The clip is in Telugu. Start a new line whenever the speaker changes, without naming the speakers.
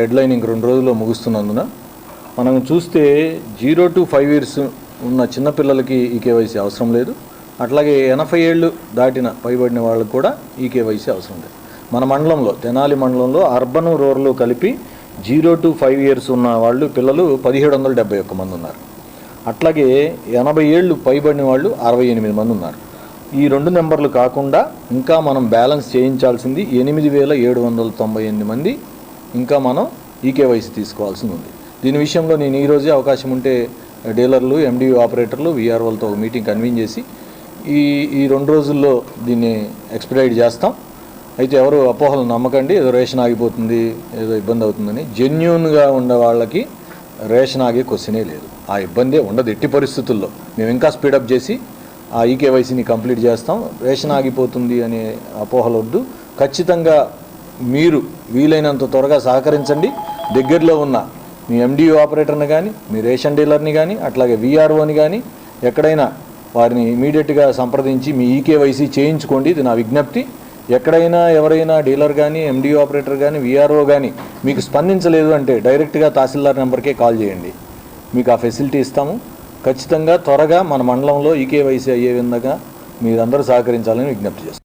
డెడ్ లైన్ ఇంక రెండు రోజుల్లో ముగుస్తున్నందున మనం చూస్తే జీరో టు ఫైవ్ ఇయర్స్ ఉన్న చిన్నపిల్లలకి ఈ కేవైసీ అవసరం లేదు. అట్లాగే ఎనభై ఏళ్ళు దాటిన పైబడిన వాళ్ళకి కూడా ఈ కేవైసీ అవసరం లేదు. మన మండలంలో తెనాలి మండలంలో అర్బన్ రూరల్ కలిపి జీరో టు ఫైవ్ ఇయర్స్ ఉన్న వాళ్ళు పిల్లలు పదిహేడు వందల డెబ్బై ఒక్క మంది ఉన్నారు. అట్లాగే ఎనభై ఏళ్ళు పైబడిన వాళ్ళు అరవై ఎనిమిది మంది ఉన్నారు. ఈ రెండు నెంబర్లు కాకుండా ఇంకా మనం బ్యాలెన్స్ చేయించాల్సింది ఎనిమిది వేల ఏడు వందల తొంభై ఎనిమిది మంది ఇంకా మనం ఈకేవైసీ తీసుకోవాల్సి ఉంది దీని విషయంలో నేను ఈరోజే అవకాశం ఉంటే డీలర్లు ఎండియూ ఆపరేటర్లు వీఆర్ఓలతో ఒక మీటింగ్ కన్వీన్ చేసి ఈ ఈ రెండు రోజుల్లో దీన్ని ఎక్స్పెడైట్ చేస్తాం. అయితే ఎవరు అపోహలు నమ్మకండి ఏదో రేషన్ ఆగిపోతుంది ఏదో ఇబ్బంది అవుతుందని. జెన్యున్గా ఉండే వాళ్ళకి రేషన్ ఆగే క్వశ్చనే లేదు. ఆ ఇబ్బందే ఉండదు ఎట్టి పరిస్థితుల్లో. మేము ఇంకా స్పీడప్ చేసి ఆ ఈకేవైసీని కంప్లీట్ చేస్తాం. రేషన్ ఆగిపోతుంది అనే అపోహలు వద్దు ఖచ్చితంగా మీరు వీలైనంత త్వరగా సహకరించండి. దగ్గరలో ఉన్న మీ ఎండియూ ఆపరేటర్ని కానీ మీ రేషన్ డీలర్ని కానీ అట్లాగే విఆర్ఓని కానీ ఎక్కడైనా వారిని ఇమీడియట్గా సంప్రదించి మీ ఈకేవైసీ చేయించుకోండి. ఇది నా విజ్ఞప్తి. ఎక్కడైనా ఎవరైనా డీలర్ కానీ ఎండియూ ఆపరేటర్ కానీ విఆర్ఓ కానీ మీకు స్పందించలేదు అంటే డైరెక్ట్గా తహసీల్దార్ నెంబర్కే కాల్ చేయండి. మీకు ఆ ఫెసిలిటీ ఇస్తాము. ఖచ్చితంగా త్వరగా మన మండలంలో ఈకేవైసీ అయ్యే విధంగా మీరందరూ సహకరించాలని విజ్ఞప్తి చేస్తాం